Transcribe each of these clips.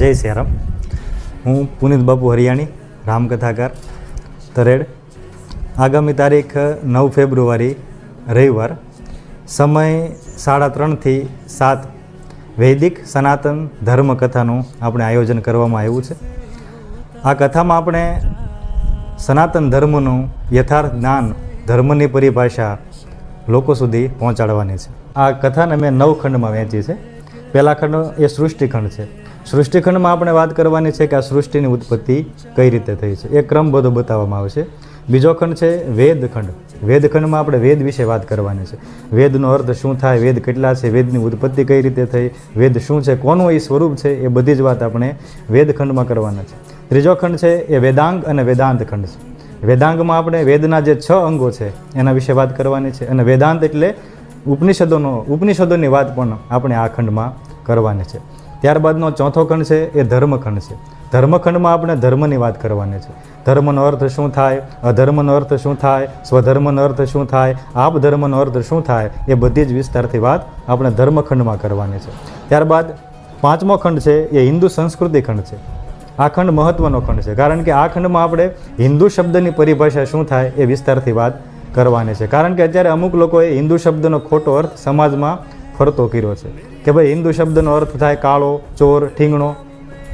જય સિયારામ. હું પુનિત બાપુ હરિયાણી, રામકથાકાર, તરેડ. આગામી તારીખ નવ ફેબ્રુઆરી, રવિવાર. સમય સાડા ત્રણથી સાત. વૈદિક સનાતન ધર્મ કથાનું આપણે આયોજન કરવામાં આવ્યું છે. આ કથામાં આપણે સનાતન ધર્મનું યથાર્થ જ્ઞાન, ધર્મની પરિભાષા લોકો સુધી પહોંચાડવાની છે. આ કથાને મેં નવ ખંડમાં વહેંચી છે. પહેલા ખંડ એ સૃષ્ટિખંડ છે. સૃષ્ટિખંડમાં આપણે વાત કરવાની છે કે આ સૃષ્ટિની ઉત્પત્તિ કઈ રીતે થઈ છે. એ ક્રમ બધો બતાવવામાં આવશે બીજો ખંડ છે વેદખંડ. વેદખંડમાં આપણે વેદ વિશે વાત કરવાની છે. વેદનો અર્થ શું થાય? વેદ કેટલા છે? વેદની ઉત્પત્તિ કઈ રીતે થઈ? વેદ શું છે? કોનું એ સ્વરૂપ છે? એ બધી જ વાત આપણે વેદખંડમાં કરવાના છે. ત્રીજો ખંડ છે એ વેદાંગ અને વેદાંત ખંડ છે. વેદાંગમાં આપણે વેદના જે છ અંગો છે, એના વિશે વાત કરવાની છે અને વેદાંત એટલે ઉપનિષદોનો ઉપનિષદોની વાત પણ આપણે આ ખંડમાં કરવાની છે. ત્યારબાદનો ચોથો ખંડ છે એ ધર્મખંડ છે. ધર્મખંડમાં આપણે ધર્મની વાત કરવાની છે. ધર્મનો અર્થ શું થાય? અધર્મનો અર્થ શું થાય? સ્વધર્મનો અર્થ શું થાય? આપ ધર્મનો અર્થ શું થાય? એ બધી જ વિસ્તારથી વાત આપણે ધર્મખંડમાં કરવાની છે. ત્યારબાદ પાંચમો ખંડ છે એ હિન્દુ સંસ્કૃતિ ખંડ છે. આ ખંડ મહત્વનો ખંડ છે. કારણ કે આ ખંડમાં આપણે હિન્દુ શબ્દની પરિભાષા શું થાય એ વિસ્તારથી વાત કરવાની છે. કારણ કે અત્યારે અમુક લોકોએ હિન્દુ શબ્દનો ખોટો અર્થ સમાજમાં ફરતો કર્યો છે. કે ભાઈ હિન્દુ શબ્દનો અર્થ થાય કાળો, ચોર, ઠીંગણો.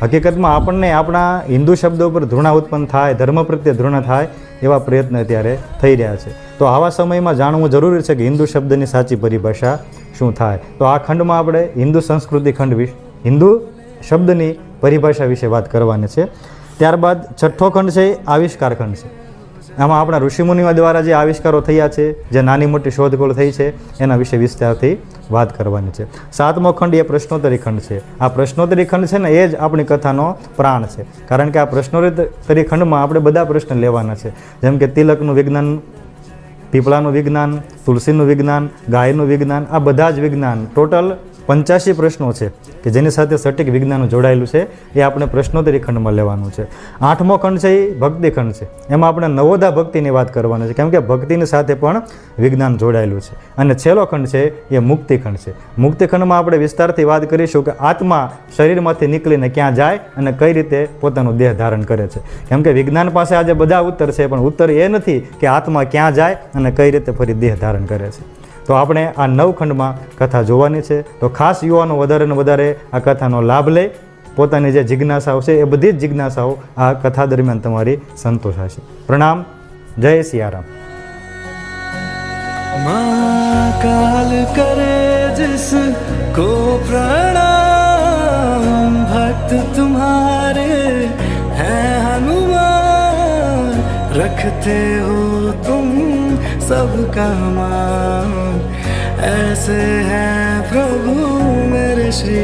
હકીકતમાં આપણને આપણા હિન્દુ શબ્દો ઉપર ધૃણા ઉત્પન્ન થાય, ધર્મ પ્રત્યે ધૃણા થાય એવા પ્રયત્ન અત્યારે થઈ રહ્યા છે. તો આવા સમયમાં જાણવું જરૂરી છે કે હિન્દુ શબ્દની સાચી પરિભાષા શું થાય. તો આ ખંડમાં આપણે હિન્દુ સંસ્કૃતિ ખંડ વિશે, હિન્દુ શબ્દની પરિભાષા વિશે વાત કરવાની છે. ત્યારબાદ છઠ્ઠો ખંડ છે આવિષ્કાર ખંડ છે. આમાં આપણા ઋષિમુનિઓ દ્વારા જે આવિષ્કારો થયા છે, જે નાની મોટી શોધખોળ થઈ છે, એના વિશે વિસ્તારથી વાત કરવાની છે. સાતમો ખંડ એ પ્રશ્નોત્તરી ખંડ છે. આ પ્રશ્નોત્તરી ખંડ છે ને, એ જ આપણી કથાનો પ્રાણ છે. કારણ કે આ પ્રશ્નોત્તરી ખંડમાં આપણે બધા પ્રશ્ન લેવાના છે. જેમ કે તિલકનું વિજ્ઞાન, પીપળાનું વિજ્ઞાન, તુલસીનું વિજ્ઞાન, ગાયનું વિજ્ઞાન, આ બધા જ વિજ્ઞાન. ટોટલ પંચ્યાસી પ્રશ્નો છે કે જેની સાથે સટીક વિજ્ઞાન જોડાયેલું છે, એ આપણે પ્રશ્નોત્તરી ખંડમાં લેવાનું છે. આઠમો ખંડ છે એ ભક્તિ ખંડ છે. એમાં આપણે નવોદા ભક્તિની વાત કરવાની છે, કેમ કે ભક્તિની સાથે પણ વિજ્ઞાન જોડાયેલું છે. અને છેલ્લો ખંડ છે એ મુક્તિ ખંડ છે. મુક્તિખંડમાં આપણે વિસ્તારથી વાત કરીશું કે આત્મા શરીરમાંથી નીકળીને ક્યાં જાય અને કઈ રીતે પોતાનું દેહ ધારણ કરે છે. કેમ કે વિજ્ઞાન પાસે આજે બધા ઉત્તર છે, પણ ઉત્તર એ નથી કે આત્મા ક્યાં જાય અને કઈ રીતે ફરી દેહ ધારણ કરે છે. તો આપણે આ નવ ખંડમાં કથા જોવાની છે તો ખાસ યુવાનો વધારે ને વધારે આ કથાનો લાભ લે પોતાની જે જિજ્ઞાસાઓ છે એ બધી જ જિજ્ઞાસાઓ આ કથા દરમિયાન તમારી સંતોષાશે પ્રણામ જય સિયારામ माँ काल करे जिसको प्रणाम भक्त तुम्हारे हैं हनुमान रखते हो तुम सबका मान ऐसे हैं प्रभु मेरे श्री